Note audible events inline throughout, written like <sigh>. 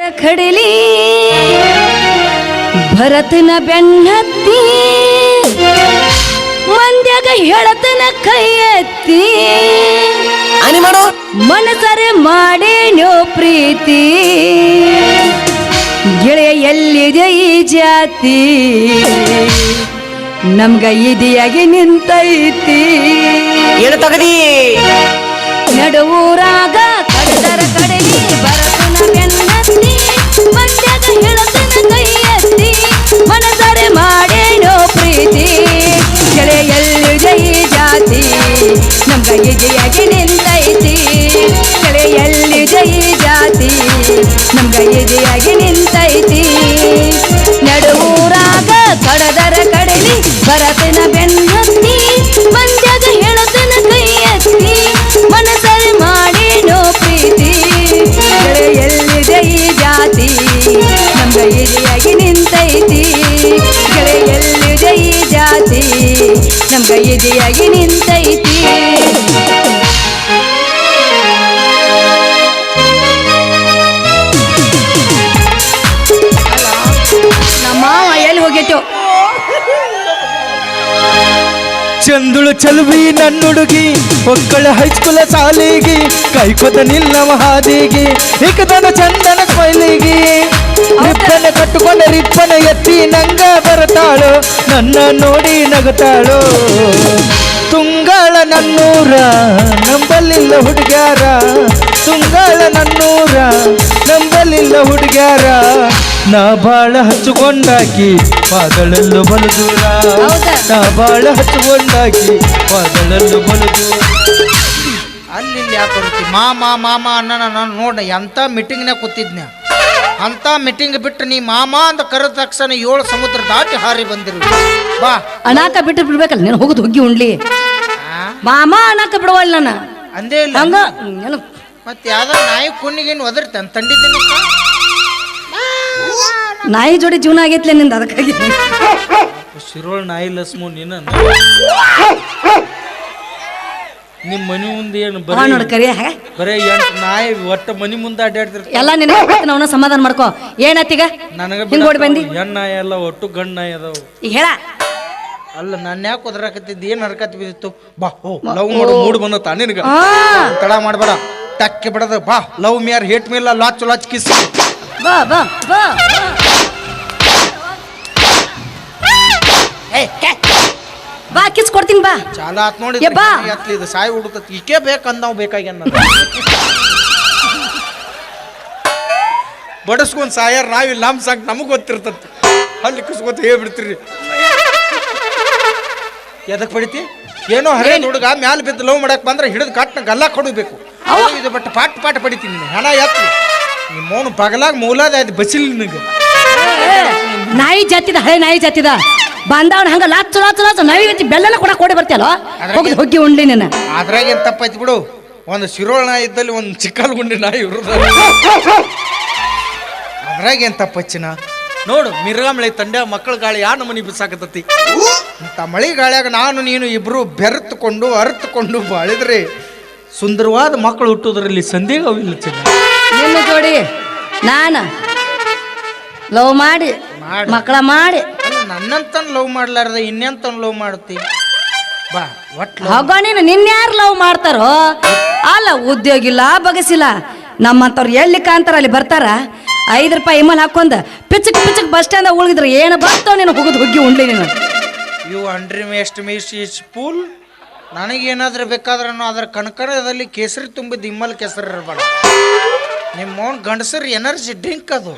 ಕಡಲಿ ಭರತನ ಬೆನ್ನತ್ತಿ ಮಂದ್ಯಾಗ ಹೇಳತನ ಕೈ ಎತ್ತಿ ಮನಸರೆ ಮಾಡೇನೋ ಪ್ರೀತಿ ಗೆಳೆಯ ಎಲ್ಲಿದೆ ಈ ಜಾತಿ? ನಮ್ಗ ಇದಿಯಾಗಿ ನಿಂತೈತಿ. ನಡುವೂರಾಗ ಎದೆಯಾಗಿ ನಿಂತೈತಿ. ನಮ್ಮ ಎಲ್ಲಿ ಹೋಗೈತೋ? ಚಂದುಳು ಚಲುವಿ ನನ್ನುಡುಗಿ, ಒಕ್ಕಳ ಹೈಸ್ಕೂಲ ಸಾಲಿಗಿ ಕೈಕೊತ ನಿಲ್ಲವ ಹಾದಿಗಿ ಏಕದನ ಚಂದನ ಕೊಯ್ಲಿಗಿ. ರಿಪ್ಪನ ಕಟ್ಟುಕೊಂಡ ರಿಪ್ಪನ ಎತ್ತಿ ನಂಗ ಬರತಾಳು ನನ್ನ ನೋಡಿ ನಗತಾಳು. ತುಂಗಳ ನನ್ನೂರ ನಂಬಲಿಲ್ಲ ಹುಡುಗ್ಯಾರ ತುಂಗಳ ನನ್ನೂರ ನಂಬಲಿಲ್ಲ ಹುಡುಗ್ಯಾರ. ನಾ ಬಾಳ ಹಚ್ಚಿಕೊಂಡಾಗಿ ಪಾದಳಲ್ಲು ಬಲು ದೂರ ನಾ ಬಾಳ ಹಚ್ಚಿಕೊಂಡಾಗಿ ಪಾದಳಲ್ಲು ಬಲು ದೂರ ಅಲ್ಲಿ ಯಾಕೆ ಮಾಮಾ ಮಾಮ ಮಾಮ ಅನ್ನ ನಾನು ನೋಡ ಎಂಥ ಮೀಟಿಂಗ್ನಾಗ ಕೂತಿದ್ನ ಅಂಥ ಮೀಟಿಂಗ್ ಬಿಟ್ಟು ನೀ ಮಾಮ ಅಂತ ಕರೆದ ತಕ್ಷಣ ಏಳು ಸಮುದ್ರ ದಾಟಿ ಹಾರಿ ಬಂದಿರು. ಬಾ. ಅನಾಕ ಬಿಟ್ಟು ಬಿಡ್ಬೇಕಲ್ಲ ನೀನು ಹೋಗುದು ಹುಗ್ಗಿ ಉಂಡ್ಲಿ. ಆ? ಮಾಮ ಅನಾಕ ಬಿಡವಲ್ಲ ನಾನು? ಅಂದೇ ಇಲ್ಲ. ಹಂಗ? ಏನು? ಮತ್ತೆ ಯಾವ್ದಾರ ನಾಯಿ ಕುಣ್ಣಿಗೇನು ಒದರ್ತೆ ಅಂತ ತಂಡಿದ್ದೀನಿ ನಾಯಿ ಜೋಡಿ ಜೀವನ ಆಗೈತ್ಲೆ ನಿಂದ ಅದಕ್ಕಾಗಿ. ಶಿರೋಳ್ ನಾಯಿ ಲಸ್ಮು ನೀನ ನಿಮ್ಮ ಮನಿ ಮುಂದೆ ಏನು ಬರೀ ನೋಡು ಕರಿ ಬರೇ ಎಂಟು ನಾಯಿ ಒಟ್ಟ ಮನಿ ಮುಂದೆ ಅಡ್ಡಾಡ್ತಿರ್ ಎಲ್ಲ ನಿನ್ನ ಅವನ ಸಮಾಧಾನ ಮಾಡ್ಕೋ. ಏನತ್ತೀಗ ನನಗೆ ಹಿಂಗ್ ಓಡಿ ಬಂದಿ? ಹೆಣ್ಣು ನಾಯಿ ಎಲ್ಲ ಒಟ್ಟು ಗಂಡು ನಾಯಿ ಅದಾವು. ಈಗ ಹೇಳ. ಅಲ್ಲ ನಾನು ಯಾಕೆ ಒದರಾಕತ್ತಿದ್ದು? ಏನು ಹರ್ಕತ್ ಬಿದ್ದಿತ್ತು? ಬಾ ಹೋ ಲವ್ ಮಾಡು ಮೂಡ್ ಬಂದತ್ತ ನಿನಗೆ? ಆ, ತಡ ಮಾಡಬೇಡ. ಟಕ್ಕೆ ಬಿಡದ. ಬಾ ಲವ್ ಮಿಯರ್ ಹೇಟ್ ಮೇಲ ಲಾಚ್ ಲಾಚ್ ಕಿಸ್. ಬಾ ಬಾ ಬಾ. ಬಾ ಕಿಸ್ ಕೊಡ್ತೀನಿ ಬಾ. ಚಾಲ ಆತ್ ನೋಡಿ ಏ ಬಾ. ಎತ್ಲಿ ಇದು ಸಾಯಿ ಹುಡುಕತ್ ಈಕೆ ಬೇಕಂದವ್ ಬೇಕಾಗ್ಯಾನ ಬಡಸ್ಕೊಂಡ್ ಸಾಯರ್ ನಾವಿಲ್ಲ ನಮ್ ಸಾಕ್ ನಮಗ್ ಗೊತ್ತಿರ್ತತ್. ಅಲ್ಲಿ ಕುಸ್ಕೊತ ಹೇಳ್ಬಿಡ್ತೀರಿ. ಎದಕ್ ಪಡಿತಿ? ಏನೋ ಹರೇ ಹುಡುಗ ಮ್ಯಾಲ ಬಿದ್ದು ಲವ್ ಮಾಡಕ್ ಬಂದ್ರೆ ಹಿಡಿದು ಕಟ್ನ ಗಲ್ಲ ಕೊಡಬೇಕು. ಇದು ಬಟ್ ಪಾಟ್ ಪಾಟ್ ಪಡಿತೀನಿ ಹಣ ಹೆಣ ಎತ್ತಿ. ನಿಮ್ಮವನು ಬಗಲಾಗ ಮೂಲಾದ ಆಯ್ತು ಬಸಿಲ್ ನಿನಗೆ. ನಾಯಿ ಜಾತಿದ ಹಳೆ ನಾಯಿ ಜಾತಿದ. ಬಂದವನ ಹಂಗ ಲಾಚು ಲಾಚು ಲಾಚು ನಾಯಿ ಗತಿ ಬೆಲ್ಲನ ಕೂಡ ಕೊಡಿ ಬರ್ತಿಯಲ್ಲ? ಹೋಗಿ ಹೋಗಿ ಉಂಡ್ಲಿ ನೀನು. ಅದ್ರಾಗ ಏನ್ ತಪ್ಪಾಯ್ತು ಬಿಡು. ಒಂದು ಶಿರೋಳ ನಾಯಿ ಇದ್ದಲ್ಲಿ ಒಂದು ಚಿಕ್ಕಲ್ ಗುಂಡಿ ನಾಯಿ ಇರೋದು. ಅದ್ರಾಗ ಏನ್ ತಪ್ಪಚ್ಚಿನ ನೋಡು ಮಿರ್ಗಾಮಳೆ ತಂಡ ಮಕ್ಕಳ ಗಾಳಿ ಯಾ ನಮ್ಮನಿ ಬಿಸಾಕತತಿ ಇಂತ ಮಳಿ ಗಾಳಿಯಾಗ ನಾನು ನೀನು ಇಬ್ರು ಬೆರೆತುಕೊಂಡು ಅರ್ತುಕೊಂಡು ಬಾಳಿದ್ರೆ ಸುಂದರವಾದ ಮಕ್ಕಳು ಹುಟ್ಟುವುದರಲ್ಲಿ ಸಂದೇಹವಿಲ್ಲ ಚಿನ್ನ. ನಿನ್ನ ಜೋಡಿ ನಾನು ಲವ್ ಮಾಡಿ ಮಾಡು. ಮಕ್ಕಳ ಮಾಡಿ. ನನ್ನಂತ ನನ್ನಂತನ್ ಲವ್ ಮಾಡ್ಲಾರ್ದ ಇನ್ನೆಂತನ್ ಲವ್ ಮಾಡ್ತಿ ಬಾ ಒಟ್ love ಹೋಗೋ ನೀನು ನಿನ್ಯಾರು ಲವ್ ಮಾಡ್ತಾರೋ? ಅಲ್ಲ ಉದ್ಯೋಗ ಇಲ್ಲ ಬಗಸಿಲ್ಲ ನಮ್ಮಂತವ್ರು ಎಲ್ಲಿ ಕಾಂತಾರ ಅಲ್ಲಿ ಬರ್ತಾರ. ಐದು ರೂಪಾಯಿ ಇಮಲ್ ಹಾಕೊಂಡ ಪಿಚಕ್ ಪಿಚಕ್ ಬಸ್ ಸ್ಟ್ಯಾಂಡ್ ಉಳಿದ್ರೆ ಏನು ಬರ್ತಾವ ನೀನು ಹೋಗುದು ಹುಗ್ಗಿ ಉಂಡ್ಲಿ ನೀನು. ಯು ಅಂಡ್ರಿ ಮೇಸ್ಟ್ ಮೀಸ್ ಈಸ್ ಪೂಲ್. ನನಗೇನಾದ್ರೂ ಬೇಕಾದ್ರೆ ಅದ್ರ ಕಣಕಣದಲ್ಲಿ ಕೇಸರಿ ತುಂಬಿದ ಇಮ್ಮಲ್ ಕೆಸರು ಇರಬಾರ್ದು ನಿಮ್ಮ ಗಂಡಸರು ಎನರ್ಜಿ ಡ್ರಿಂಕ್ ಅದು.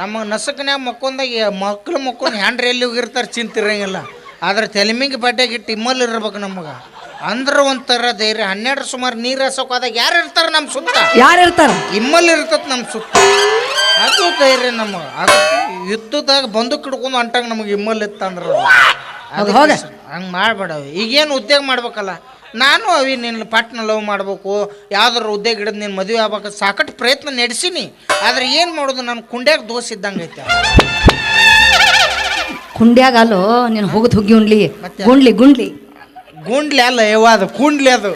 ನಮ್ಮ ನಸುಕನ್ಯಾಗ ಮಕ್ಕೊಂದಾಗ ಮಕ್ಳು ಮಕ್ಕೊಂಡು ಹ್ಯಾಂಡ್ರಿ ಎಲ್ಲಿ ಹೋಗಿರ್ತಾರೆ ಚಿಂತಿರಂಗಿಲ್ಲ. ಆದ್ರೆ ತೆಲಿಮಿಂಗ್ ಬಡ್ಡೆಗೆ ಟಿಮ್ಮಲ್ಲಿ ಇರ್ಬೇಕು ನಮಗೆ. ಅಂದ್ರೆ ಒಂಥರ ಧೈರ್ಯ. ಹನ್ನೆರಡು ಸುಮಾರು ನೀರು ಹಸೋಕಾದಾಗ ಯಾರು ಇರ್ತಾರೆ ನಮ್ಮ ಸುತ್ತ? ಯಾರು ಇರ್ತಾರೆ? ಇಮ್ಮಲ್ಲಿ ಇರ್ತದೆ ನಮ್ಮ ಸುತ್ತ. ಅದು ಧೈರ್ಯ ನಮಗೆ. ಅದು ಯುದ್ಧದಾಗ ಬಂದೂಕ್ ಹಿಡ್ಕೊಂಡು ಅಂಟಂಗೆ ನಮಗೆ ಇಮ್ಮಲ್ಲಿ ಇತ್ತಂದ್ರೆ ಅದು ಹೋಗ. ಹಂಗೆ ಮಾಡಬೇಡ ಈಗೇನು ಉದ್ಯೋಗ ಮಾಡ್ಬೇಕಲ್ಲ. ನಾನು ಅವಿ ನಿನ್ನ ಪಟ್ಟನ ಲವ್ ಮಾಡಬೇಕು. ಯಾವ್ದಾರು ಉದ್ದೆ ಗಿಡದ ನಿನ್ನ ಮದುವೆ ಆಗ್ಬೇಕು ಸಾಕಷ್ಟು ಪ್ರಯತ್ನ ನಡೆಸೀನಿ. ಆದ್ರೆ ಏನು ಮಾಡೋದು? ನನ್ನ ಕುಂಡ್ಯಾಗ ದೋಷ ಇದ್ದಂಗೆ ಐತೆ. ಕುಂಡ್ಯಾಗ ಅಲ್ಲೋ ನೀನು ಹೋಗುದು ಹುಗ್ಗಿ ಉಂಡ್ಲಿ. ಮತ್ತೆ? ಗುಂಡ್ಲಿ ಗುಂಡ್ಲಿ. ಗುಂಡ್ಲಿ ಅಲ್ಲ ಯಾವ ಅದು ಕುಂಡ್ಲಿ ಅದು.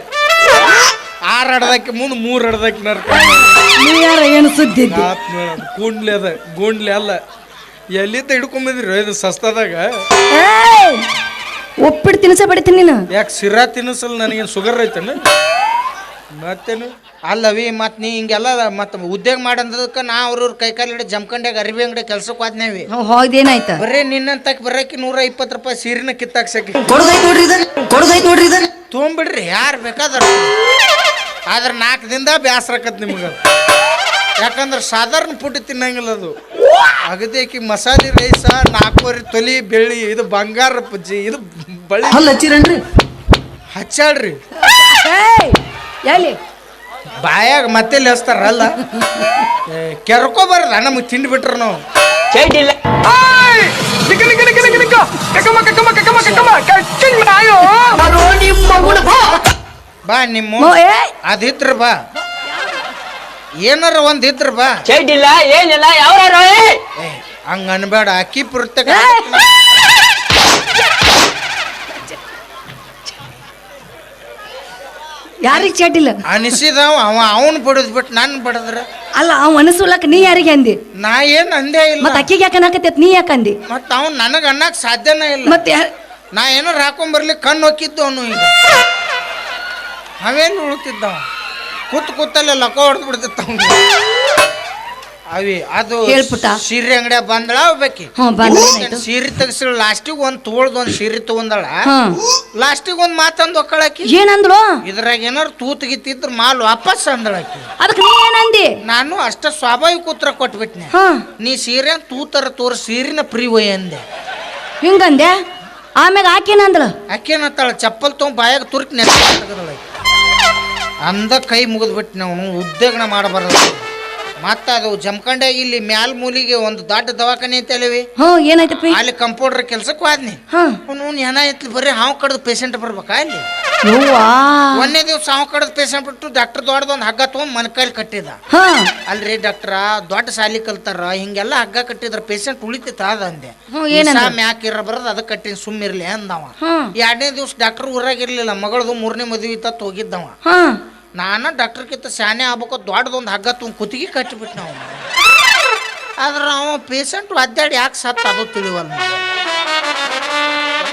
ಆರು ಹಡ್ದಕ್ಕೆ ಮುಂದೆ ಮೂರು ಹಡ್ದಕ್ಕೆ ನರ್ಕ ನೀ ಯಾರ ಏನು ಸುದ್ದಿ ಕುಂಡ್ಲಿ ಅದ ಗುಂಡ್ಲಿ ಅಲ್ಲ. ಎಲ್ಲಿಂದ ಹಿಡ್ಕೊಂಬಂದಿರಿ ಇದು ಸಸ್ತದಾಗ! ಉಪ್ಪಿಟ್ಟು ತಿನ್ಸ ಬಡಿತೀನಿ ನೀನು. ಯಾಕೆ ಸಿರಾ ತಿನ್ನಿಸಲ್ ನನಗೇನು ಶುಗರ್ ಐತೇನು? ಮತ್ತೇನು? ಅಲ್ಲವಿ ಮತ್ತೆ ನೀ ಹಿಂಗೆಲ್ಲ ಮತ್ತೆ ಉದ್ಯೋಗ ಮಾಡಂದದಕ್ಕೆ ನಾ ಅವ್ರವ್ರ ಕೈ ಕಾಲು ಹಿಡಿದು ಜಮ್ಕಂಡ್ಯಾಗ ಅರಿವಿ ಅಂಗಡಿ ಕೆಲ್ಸಕ್ಕೆ ಹೋದ್ನೇವಿ ಹೋಗ್ದೇನಾಯ್ತ ಬರೀ ನಿನ್ನಂತಕ್ಕೆ ಬರೋಕೆ ನೂರ ಇಪ್ಪತ್ತು ರೂಪಾಯಿ ಸೀರಿನ ಕಿತ್ತಾಕ್ಸಕ್ಕೆ. ಸಕಿ ನೋಡ್ರಿ ಇದ ಕೊಡುದೈತ್ ನೋಡ್ರಿ ಇದ ತೊಗೊಂಬಿಡ್ರಿ ಯಾರು ಬೇಕಾದ್ರೆ ಆದ್ರೆ ನಾಲ್ಕು ದಿನದ ಬೇಸರಕತ್ ನಿಮ್ಗೆ. ಯಾಕಂದ್ರೆ ಸಾಧಾರಣ ಪುಟ್ಟಿ ತಿನ್ನಂಗಿಲ್ಲ ಅದು. ಅಗದೇಕಿ ಮಸಾಲೆ ರೈಸ ನಾಲ್ಕೂವರೆ ತೊಲಿ ಬೆಳ್ಳಿ ಇದು ಬಂಗಾರ ಪಜ್ಜಿ ಇದು ಬಳಿ ಹಲ್ಲ ಹಚ್ಚಿರನ್ರಿ? ಹಚ್ಚಾಳ್ರಿ. ಏಯ್! ಎಲ್ಲಿ? ಬಾಯಾಗ ಮತ್ತೆ ಲೇಸ್ತಾರಲ್ಲ. ಕೆರ್ಕೋಬಾರ್ದ ನಮಗೆ ತಿಂಡಿ ಬಿಟ್ರು ನಾವು. ಬಾ ನಿಮ್ಮ ಮೋ ಏಯ್! ಅದಿತ್ರ ಬಾ. ಏನಾರ ಒಂದ್ ಇದ್ರ ಬಾ. ಇಲ್ಲ ಏನಿಲ್ಲ ಯಾವ ಹಂಗ ಅನ್ಬೇಡ ಅಕ್ಕಿ ಪುರ್ತಕ. ಯಾರಿಗ ಚಡ್ಡಿಲ್ಲ? ಅನಿಸಿದವ ಅವ ಅವನ್ ಬಡದ್ ಬಿಟ್ಟು ನನ್ನ ಬಡದ್ರ. ಅಲ್ಲ ಅವ್ ಅನಸುಲಕ್ ನೀ ಯಾರಿಗೆ ಅಂದಿ? ನಾ ಏನ್ ಅಂದೇ ಇಲ್ಲ. ಮತ್ ಅಕ್ಕಿಗೆ ಯಾಕೆ ಅನ್ನಕತ್ತೈತ್ ನೀ ಯಾಕೆ ಅಂದಿ? ಮತ್ತ ಅವ್ನ್ ನನಗ ಅನ್ನಕ್ ಸಾಧ್ಯನೇ ಇಲ್ಲ. ಮತ್ತೆ ಯಾರ್- ನಾ ಏನಾರ ಹಾಕೊಂಬರ್ಲಿ ಕಣ್ಣು ಹೊಕ್ಕಿದ್ದು ಅವನು ಈಗ. ಅವೇನು ಉಳ್ತಿದ್ದವ? ಕೂತ್ ಕೂತಲ್ಲೇ ಲಕ ಹೊಡೆದು ಬಿಡ್ತಿತ್ತ ಅವಿ ಅದು ಹೇಳ್ಬಿಟ್ಟ ಸೀರೆ ಅಂಗಡಿ ಬಂದಳ ಬೇಕಿ? ಹ್ಞೂ ಬಂದ ಏನಾಯ್ತು? ಸೀರೆ ತೆಗಿಸ ಲಾಸ್ಟಿಗೆ ಒಂದ್ ತೋಳ್ದು ಒಂದ್ ಸೀರೆ ತಗೊಂದಳ ಲಾಸ್ಟಿಗ್ ಒಂದ್ ಮಾತಂದು ಒಕ್ಕಳಾಕಿ. ಏನಂದ್ಳು ಇದ್ರಾಗ ಏನಾರು ತೂತ್ ಗೀತಿದ್ರ ಮಾಲ್ ವಾಪಸ್ ಅಂದಳಕಿ. ಅದಕ್ಕೆ ನೀ ಏನಂದಿ? ನಾನು ಅಷ್ಟ ಸ್ವಾಭಾವಿಕ ಉತ್ತರ ಕೊಟ್ಬಿಟ್ನೆ. ನೀ ಸೀರೆ ತೂತರ ತೋರ್ ಸೀರಿನ ಪ್ರೀ ಒಯ್ ಅಂದೆ. ಹಿಂಗಂದೆ? ಆಮ್ಯಾಗ ಆಕೇನಂದ್ಳು? ಆಕೇನತ್ತಾಳ ಚಪ್ಪಲ್ ತಗೊಂಡ್ ಬಾಯಾಗ ತುರ್ಕ್ ನೆಲ ಅಂದ ಕೈ ಮುಗಿದ್ಬಿಟ್ಟು ನಾವು ಉದ್ಯೋಗನ ಮಾಡಬಾರ್ದು. ಮತ್ತ ಅದು ಜಮಖಂಡೆ ಇಲ್ಲಿ ಮ್ಯಾಲ್ ಮೂಲಿಗೆ ಒಂದು ದೊಡ್ಡ ದವಾಖಾನೆ ಐತಲ್ಲವಿ ಹ್ಞೂ ಏನಾಯ್ತಪ್ಪ? ಅಲ್ಲಿ ಕಂಪೌಂಡರ್ ಕೆಲ್ಸಕ್ಕೆ ಹೋದ್ನಿ ಹಾ. ಅವನು ಏನ ಐತಿ ಬರೀ ಹಾವು ಕಡ್ದು ಪೇಷಂಟ್ ಬರ್ಬೇಕಾ ಇಲ್ಲಿ? ಯವ್ವಾ. ಒಂದೇ ದಿವಸ ಹಾವು ಕಡ್ದು ಪೇಷಂಟ್ ಬಿಟ್ಟು ಡಾಕ್ಟರ್ ದೊಡ್ಡದೊಂದು ಹಗ್ಗ ತೊಗೊಂಡ್ ಮನಕಾಯಿ ಕಟ್ಟಿದ. ಹಾ. ಅಲ್ರಿ ಡಾಕ್ಟ್ರ ದೊಡ್ಡ ಸಾಲಿ ಕಲ್ತಾರ ಹಿಂಗೆಲ್ಲ ಹಗ್ಗ ಕಟ್ಟಿದ್ರ ಪೇಷಂಟ್ ಉಳಿತೈತ ಅದ ಅಂದೆ. ಹ್ಞೂ ಏನಂದ? ಮ್ಯಾಕ್ ಇರ ಬರೋದು ಅದಕ್ಕೆ ಕಟ್ಟಿನ ಸುಮ್ಮಿರ್ಲಿ ಅಂದವ. ಎರಡನೇ ದಿವಸ ಡಾಕ್ಟರ್ ಊರಾಗಿರ್ಲಿಲ್ಲ ಮಗಳದು ಮೂರನೇ ಮದುವೆ ಇತ್ತ ಹೋಗಿದ್ದವ ಹಾ. ನಾನು ಡಾಕ್ಟರ್ಕಿಂತ ಶಾನೆ ಆಗ್ಬೇಕು ದೊಡ್ಡದೊಂದು ಹಗ್ಗ ತುಂಬ ಕುತ್ತಿಗೆ ಕಟ್ಟಿಬಿಟ್ಟು ನಾವು ಆದ್ರೆ ಅವ ಪೇಷಂಟ್ ಒದ್ದಾಡಿ ಯಾಕೆ ಸತ್ತ ಅದು ತಿಳಿವಲ್ಲ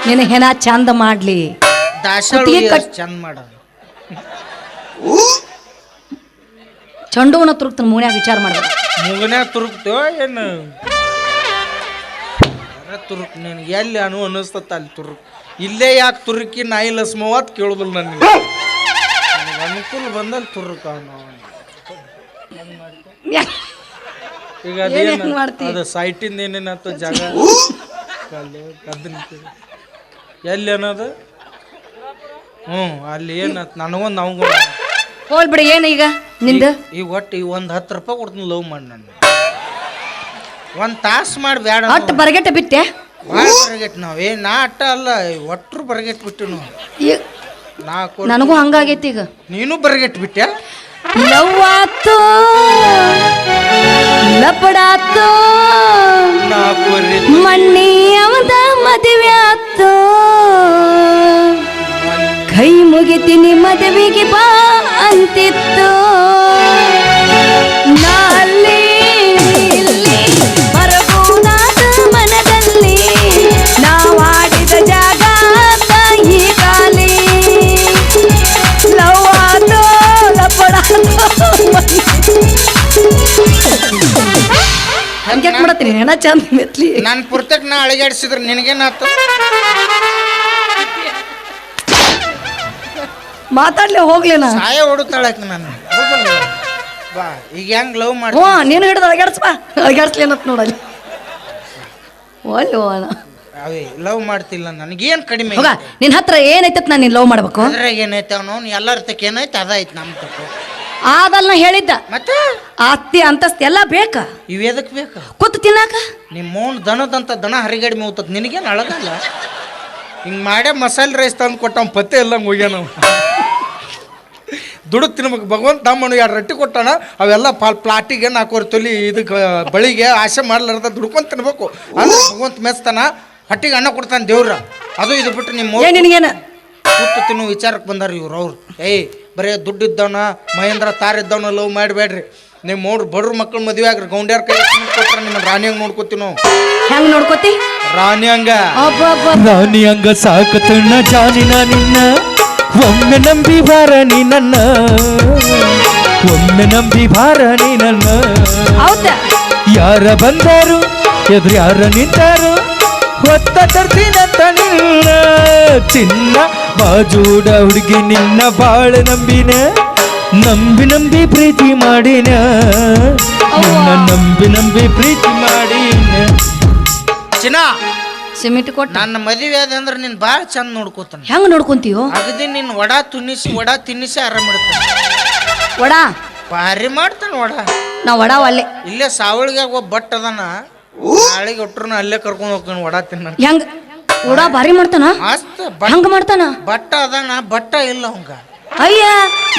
ನಿನ್ನ ಹೆಣ ಚಂದ ಮಾಡ್ಲಿ. ಕುತ್ತಿಗೆ ಕಟ್- ಚಂದ ಮಾಡೋದು ಚಂಡುವನ ತುರುಕ್ತ ಮೂನ್ಯಾಗ ವಿಚಾರ ಮಾಡ್ದ ಮುಗನ್ಯಾಗ ತುರುಕ್ತೋ ಏನು? ಅರೆ ತುರುಕ್ ನಿನಗೆ ಎಲ್ಲಿ ಅನು ಅನ್ನಿಸ್ತತ್ತ ಅಲ್ಲಿ ತುರುಕ್. ಇಲ್ಲೇ ಯಾಕೆ ತುರುಕಿ ನಾಯಿ ಲಸ್ಮವತ್ ಕೇಳೋದಿಲ್ಲ ನನಗೆ. ಅನುಕೂಲ ಬಂದಲ್ಲಿ ತುರ್ಕ ಈಗ ಅದೇನು ಮಾಡ್ತಿ? ಅದು ಸೈಟಿಂದ ಏನೇನಾಯ್ತು ಜಾಗ? ಕಲ್ಲು. ಎಲ್ಲಿ ಅನ್ನೋದು? ಹ್ಞೂ ಅಲ್ಲಿ ಏನಾಯ್ತು? ನನಗೊಂದು ಅವ್ಗ ಹೋಲ್ ಬಿಡಿ ಏನು ಈಗ? ನಿಂದು? ಈಗ ಒಟ್ಟು ಈ ಒಂದು ಹತ್ತು ರೂಪಾಯಿ ಕೊಡ್ತೀನಿ ಲವ್ ಮಾಡಿ ನನ್ನ ಒಂದು ತಾಸು ಮಾಡಿ ಬೇಡ ಒಟ್ಟು ಬರಗೆಟ್ಟ ಬಿಟ್ಟೆ? ಭಾಳ ಬರಗೆಟ್ ನಾವು. ಏ ನಾ ಅಟ್ಟ ಅಲ್ಲ ಒಟ್ಟರು ಬರ್ಗೆಟ್ ಬಿಟ್ಟು ನಾವು ನನಗೂ ಹಂಗಾಗೈತಿ ಈಗ. ನೀನು ಬರಗೆಟ್ ಬಿಟ್ಟೆ ಲವ್ ಆತು ಲಪಡಾತು ಮಣ್ಣಿ ಅವದ ಮದುವೆ ಆತು ಕೈ ಮುಗಿತೀನಿ ಮದುವೆಗೆ ಬಾ ಅಂತಿತ್ತು. ಹಂಗೆ ಮಾಡತ್ತೀನಿ ಹೆಣ ಚಂದ ಮೆತ್ಲಿ. ನನ್ನ ಪುರ್ತಕ್ ನಾ ಅಳಿಗಾಡಿಸಿದ್ರೆ ನಿನಗೇನಾಯ್ತು ಮಾತಾಡ್ಲಿ ನಾ. ಸಾಯ ಹೊಡುತ್ತಾಳಕ್ಕೆ ನಾನು? ಬಾ ಈಗ ಹೆಂಗ್ ಲವ್ ಮಾಡಿ ಹ್ಞೂ ನೀನು ಹಿಡಿದು ಅಳಗಾಡ್ಸ್ ಬಾ. ಅಳಗಾಡ್ಸ್ಲೇನತ್ ನೋಡಲ್ಲಿ ಒಳ್ಳೆ ಹೋಣ ಅವೇ ಲವ್ ಮಾಡ್ತಿಲ್ಲ ನನಗೇನು ಕಡಿಮೆ ಹೋಗ ನಿನ್ನ ಹತ್ರ ಏನೈತೆ ನಾನು ನೀನು ಲವ್ ಮಾಡ್ಬೇಕು? ಅದ್ರಾಗ ಏನೈತೆ ಅವನು? ಎಲ್ಲರ ತಕ್ಕ ಏನೈತೆ? ಅದೈತೆ ನಮ್ಮ ತಕ್ಕ ಆದಲ್ ನಾ ಹೇಳಿದ್ದ. ಮತ್ತೆ? ಆಸ್ತಿ ಅಂತಸ್ತಿ ಎಲ್ಲ ಬೇಕ? ಇವ್ ಎದಕ್ ಬೇಕಾ? ಕೂತು ತಿನ್ನಾಕ? ನಿಮ್ಮ ಮೌನ್ ದನದಂತ ದನ ಹರಿಗಡಿ ಮೇವ್ತದ ನಿನಗೇನು ಅಳಗಲ್ಲ ಹಿಂಗೆ ಮಾಡೇ ಮಸಾಲೆ ರೈಸ್ ತಂದು ಕೊಟ್ಟವ್ ಪತ್ತೆ ಎಲ್ಲ ಹೋಗ್ಯಾನ ಅವ. ದುಡ್ಡು ತಿನ್ಬೇಕು. ಭಗವಂತ ತಮ್ಮನು ಎರಡು ರೊಟ್ಟಿ ಕೊಟ್ಟಾನ ಅವೆಲ್ಲ ಪಾಲ್ ಪ್ಲಾಟಿಗೆ ನಾಲ್ಕೂವರೆ ತೊಲಿ ಇದಕ್ಕೆ ಬಳಿಗೆ ಆಸೆ ಮಾಡ್ಲಾರ್ದ ದುಡ್ಕೊಂಡ್ ತಿನ್ಬೇಕು. ಅಂದ್ರೆ ಭಗವಂತ ಮೆಚ್ತಾನ ಹೊಟ್ಟಿಗೆ ಅನ್ನ ಕೊಡ್ತಾನೆ ದೇವ್ರ. ಅದು ಇದು ಬಿಟ್ಟು ನಿಮ್ಮ ನಿನಗೇನ? ಕೂತು ತಿನ್ನು ವಿಚಾರಕ್ಕೆ ಬಂದಾರ ಇವ್ರು ಅವ್ರು. ಏಯ್ ಬರೀ ದುಡ್ಡು ಇದ್ದವನ ಮಹೇಂದ್ರ ತಾರ್ ಇದ್ದವನ ಲವ್ ಮಾಡಬೇಡ್ರಿ. ನಿಮ್ಮ ಮೂರು ಬಡ್ರ ಮಕ್ಳು ಮದುವೆ ಆಗ್ರಿ ಗೌಂಡ್ಯಾರ ಕೈ ಕೊಟ್ರೆ ನಿಮ್ಮ ರಾಣಿ ಹಂಗೆ ನೋಡ್ಕೋತೀವಿ ನಾವು. ಹೆಂಗ್ ನೋಡ್ಕೋತಿ? ರಾಣಿ ಹಂಗ. ಅಬ್ಬಬ್ಬ. ರಾಣಿ ಹಂಗ ಸಾಕತಣ್ಣ ಜಾನಿನ ನಿನ್ನ ಒಮ್ಮೆ ನಂಬಿ ಬಾರಣಿ ನೀ ನನ್ನ. ಒಮ್ಮೆ ನಂಬಿ ಬಾರಣಿ ನೀ ನನ್ನ. ಹೌದಾ? ಯಾರ ಬಂದಾರು ಎದುರು ಯಾರ ನಿಂತಾರು ಹೊತ್ತ ತರ್ತೀನಂತ ನಿನ್ನ ಚಿನ್ನ ಬಾಜೂಡ ಹುಡುಗಿ ನಿನ್ನ ಬಾಳ ನಂಬಿನ ನಂಬಿ ನಂಬಿ ಪ್ರೀತಿ ಮಾಡಿನ. ನಿನ್ನ ನಂಬಿ ನಂಬಿ ಪ್ರೀತಿ ಮಾಡಿನ. ಚಿನ್ನ ಸಿಮೆಂಟ್ ಕೊಟ್ಟ. ನನ್ನ ಮದುವೆ ಅದ ಅಂದ್ರೆ ನೀನು ಭಾಳ ಚಂದ ನೋಡ್ಕೋತಾನೆ. ಹೆಂಗ್ ನೋಡ್ಕೊಂತೀಯೋ? ಅಗದಿ ನಿನ್ನ ವಡ ತಿನ್ನಿಸಿ ವಡ ತಿನ್ನಿಸಿ ಆರಾಮ ಇಡ್ತಾನೆ ವಡ? ಭಾರಿ ಮಾಡ್ತಾನೆ ವಡ. ನಾ ವಡ ಅಲ್ಲೇ ಇಲ್ಲೇ ಸಾವಳಿಗೆ ಒಬ್ಬ ಬಟ್ ಅದಾನ. ನಾಳೆಗೆ ಒಟ್ರು ಅಲ್ಲೇ ಕರ್ಕೊಂಡು ಹೋಗ್ತಾನೆ ವಡ ತಿನ್ನ ಹೆಂಗ್? ವಡ ಭಾರಿ ಮಾಡ್ತಾನ? ಮಸ್ತ್ ಬಟ್ ಹೆಂಗ್ ಮಾಡ್ತಾನ? ಬಟ್ಟ ಅದಾನ ಬಟ್ಟ ಇಲ್ಲ ಅವಂಗ. ಅಯ್ಯ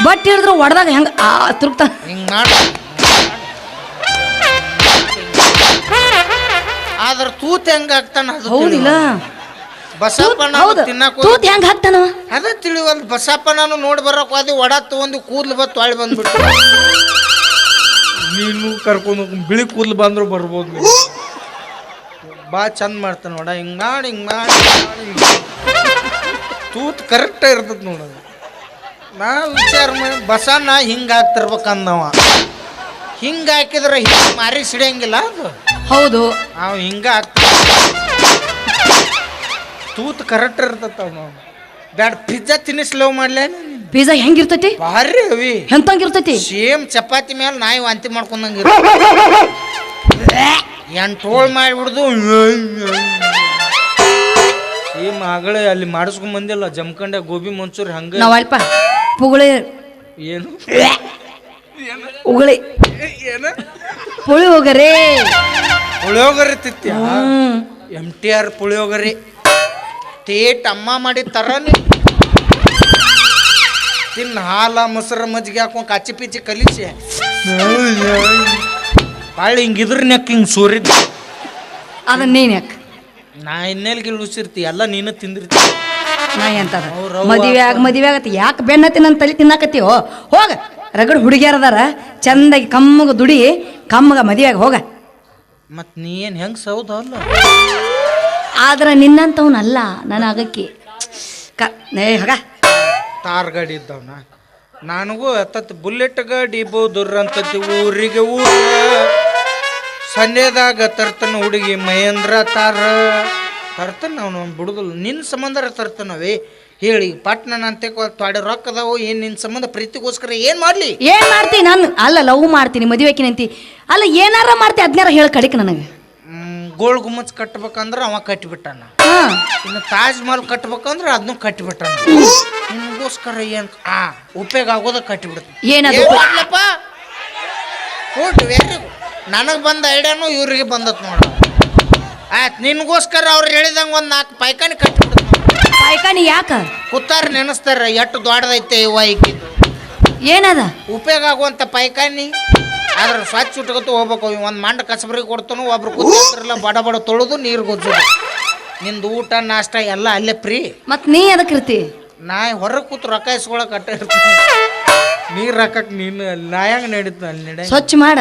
ಬಟ್ಟೆ ಹಿಡಿದ್ರು ಒಡದಾಗ ಹೆಂಗ ಆ ತಿರುಗ್ತಾನ ಹಿಂಗ್ ಮಾಡ ಆದ್ರ ತೂತ್ ಹೆಂಗ ಆಗ್ತಾನ ಅದು ಹೌದಿಲ್ಲ. ಬಸಪ್ಪನ ಹೌದು. ತಿನ್ನಕ್ ತೂತ್ ಹೆಂಗ್ ಹಾಕ್ತಾನ? ಅದ ತಿಳಿವಲ್ ಬಸಪ್ಪನನು ನೋಡಿ ಬರಕ್ ಹೋದಿ ಒಡ ತಗೊಂಡು ಕೂದ್ಲು ಬತ್ ತೊಳಿ ಬಂದ್ಬಿಟ್ಟು ನೀನು ಕರ್ಕೊಂಡು ಹೋಗ್ ಬಿಳಿ ಕೂದ್ಲು ಬಂದ್ರು ಬರ್ಬೋದು ನೀನು. <laughs> ಬಾ ಚಂದ ಮಾಡ್ತಾನೆ ನೋಡ. ಹಿಂಗೆ ಮಾಡಿ ಹಿಂಗೆ ಮಾಡಿ. ತೂತ್ ಕರೆಕ್ಟ್ ಇರ್ತದ ನೋಡೋದು ನಾ ವಿಚಾರ ಮಾಡಿ ಹಿಂಗೆ ಹಿಂಗ ಹಾಕ್ತಿರ್ಬೇಕಂದವ. ಹಿಂಗ ಹಾಕಿದ್ರೆ ಹಿಂಗೆ ಮಾರಿ ಸಿಡಿಯಂಗಿಲ್ಲ ಅದು. ಹೌದು. ನಾವು ಹಿಂಗೆ ಹಾಕ್ತ ತೂತ್ ಕರೆಕ್ಟ್ ಇರ್ತದ ನಾವು ಬ್ಯಾಡ ಪಿಜ್ಜಾ ತಿನ್ನಿಸ್ಲವ್ ಮಾಡ್ಲೇ ಪಿಜ್ಜಾ ಹೆಂಗಿರ್ತೈತಿ? ಭಾರಿ ಅವಿ. ಎಂತಂಗಿರ್ತೈತಿ? ಸೇಮ್ ಚಪಾತಿ ಮೇಲೆ ನಾಯಿ ವಾಂತಿ ಮಾಡ್ಕೊಂಡಂಗ ಎಂಟೋಳ್ ಮಾಡಿಬಿಡ್ದು. ಈ ಮಗಳೇ ಅಲ್ಲಿ ಮಾಡಿಸ್ಕೊಂಡ್ ಬಂದಿಲ್ಲ. ಜಮ್ಕಂಡೆ ಗೋಬಿ ಮಂಚೂರಿ ಹಂಗ. ನಾವ್ ಅಲ್ಪ ಪುಗುಳಿ ಏನು? ಉಗುಳಿ. ಏನು? ಪುಳಿಯೋಗರೆ. ಪುಳಿಯೋಗರೆ ಪುಳಿಯೋಗರಿ ಎಂ ಎಂ ಟಿ ಆರ್ ಪುಳಿಯೋಗರೆ. ತೇಟ್ ಅಮ್ಮ ಮಾಡಿ ತರನಿ. ತಿನ್ನ ಹಾಲ ಮೊಸರು ಮಜ್ಜಿಗೆ ಹಾಕೊಂಡು ಕಚ್ಚಿ ಪಿಚ್ಚಿ ಕಲಿಸಿ. ಬಾಳೆ ಹಿಂಗಿದ್ರ ನೆಕ್ ಹಿಂಗೆ ಸೋರಿದ್ದ ಅದನ್ನ ನೀನ್ ಯಾಕ? ನಾ ಇನ್ನೆಲ್ಗೆ ಉಳಿಸಿರ್ತಿ ಎಲ್ಲ ನೀನು ತಿಂದಿರ್ತಿ. ನಾ ಎಂತದ? ಅವ್ರ್ ಅವ್ವ ಮದುವೆ ಆಗ ಮದುವೆ ಆಗತ್ತೆ. ಯಾಕೆ ಬೆನ್ನತ್ತಿ ನನ್ನ ತಲೆ ತಿನ್ನಾಕತ್ತೀವೋ ಹೋಗ. ರಗಡ್ ಹುಡುಗಿಯರದಾರ. ಚಂದಾಗಿ ಕಮ್ಮಗ ದುಡಿ. ಕಮ್ಮಗ ಮದುವೆಯಾಗ ಹೋಗ. ಮತ್ ನೀ ಏನು ಹೆಂಗೆ ಸೌದ ಅಲ್ಲ? ಆದ್ರ ನಿನ್ನಂತವನಲ್ಲ ನನ್ನ ಆಗಕ್ಕೆ ಕ ಏ ಹೋಗ. ತಾರ್ ಗಾಡಿ ಇದ್ದವನ ನನಗೂ ಅತ್ತತ್ ಬುಲೆಟ್ ಗಾಡಿ ಬೋದುರ್ ಅಂತತಿ ಊರಿಗೆ ಊರ. ಸಂಜೆದಾಗ ತರ್ತನ ಹುಡುಗಿ ಮಹೇಂದ್ರ ತಾರ. ತರ್ತನ ಅವನು ಬಿಡುದಿಲ್ಲ ನಿನ್ನ ಸಂಬಂಧ ತರ್ತನವೇ. ಹೇಳಿ ಪಟ್ನ ಅಂತ ತೊಡೆ ರೊಕ್ಕ ಅದಾವು ಏನು ನಿನ್ನ ಸಂಬಂಧ ಪ್ರೀತಿಗೋಸ್ಕರ ಏನು ಮಾಡಲಿ? ಏನು ಮಾಡ್ತೀನಿ ನಾನು? ಅಲ್ಲ ಲವ್ ಮಾಡ್ತೀನಿ ಮದುವೆಕಿನಂತಿ ಅಲ್ಲ ಏನಾರ ಮಾಡ್ತೀನಿ ಅದ್ನಾರ ಹೇಳ ಕಡಿಕೆ ನನಗೆ. ಗೋಳ್ ಗುಮ್ಮಚ್ ಕಟ್ಬೇಕಂದ್ರೆ ಅವ ಕಟ್ಟಿಬಿಟ್ಟಾನ ಇನ್ನು ತಾಜ್ ಮಹಲ್ ಕಟ್ಬೇಕಂದ್ರೆ ಅದನ್ನು ಕಟ್ಟಿಬಿಟ್ಟಾನ ನಿಮಗೋಸ್ಕರ ಏನು ಆ ಉಪಯೋಗ ಆಗೋದ ಕಟ್ಟಿಬಿಡ್ತಾನೆ ಏನದು? ಏನ್ ಮಾಡ್ಲಪ್ಪ? ಗುಡ್ ವೆರಿ ನನಗೆ ಬಂದ ಐಡಿಯಾನು ಇವ್ರಿಗೆ ಬಂದತ್ ನೋಡ. ಆಯ್ತು ನಿನಗೋಸ್ಕರ ಅವ್ರು ಹೇಳಿದಂಗೆ ಒಂದು ನಾಲ್ಕು ಪೈಕಾನಿ ಕಟ್ಟಿಬಿಡ್ತು ಪಾಯ್ಕಾನಿ ಯಾಕ? ಕೂತಾರ ನೆನೆಸ್ತಾರ ಎಷ್ಟು ದೊಡ್ಡದೈತೆ ಇವ ಈಕಿದು ಏನದ? ಉಪಯೋಗ ಆಗುವಂಥ ಪೈಕಾನಿ ಆದ್ರೆ ಸ್ವಚ್ಛ ಉಟ್ಕೊತ ಹೋಗ್ಬೇಕು. ಒಂದು ಮಂಡ ಕಸಬರಿಗೆ ಕೊಡ್ತಾನು ಒಬ್ರು ಕೂತಿರ್ತಾರಲ್ಲ ಬಡ ಬಡ ತೊಳೆದು ನೀರು ಗೊಜ್ಜೋದು ನಿಂದು ಊಟ ನಾಷ್ಟ ಎಲ್ಲ ಅಲ್ಲೇ ಫ್ರೀ ಮತ್ ನೀ ಅದಕ್ಕೆ ಇರ್ತಿ? ನಾ ಹೊರಗೆ ಕೂತು ರೊಕ್ಕ ಇಸ್ಕೊಳಕ್ ಅಟ್ಟ ಇರ್ತೀನಿ. ನೀರ್ ಹಾಕಕ್ ನೀನು ಅಲ್ಲಿ ನಾ ಹೆಂಗೆ ನಡೀತು ಅಲ್ಲಿ ನಡೆ ಸ್ವಚ್ಛ ಮಾಡ.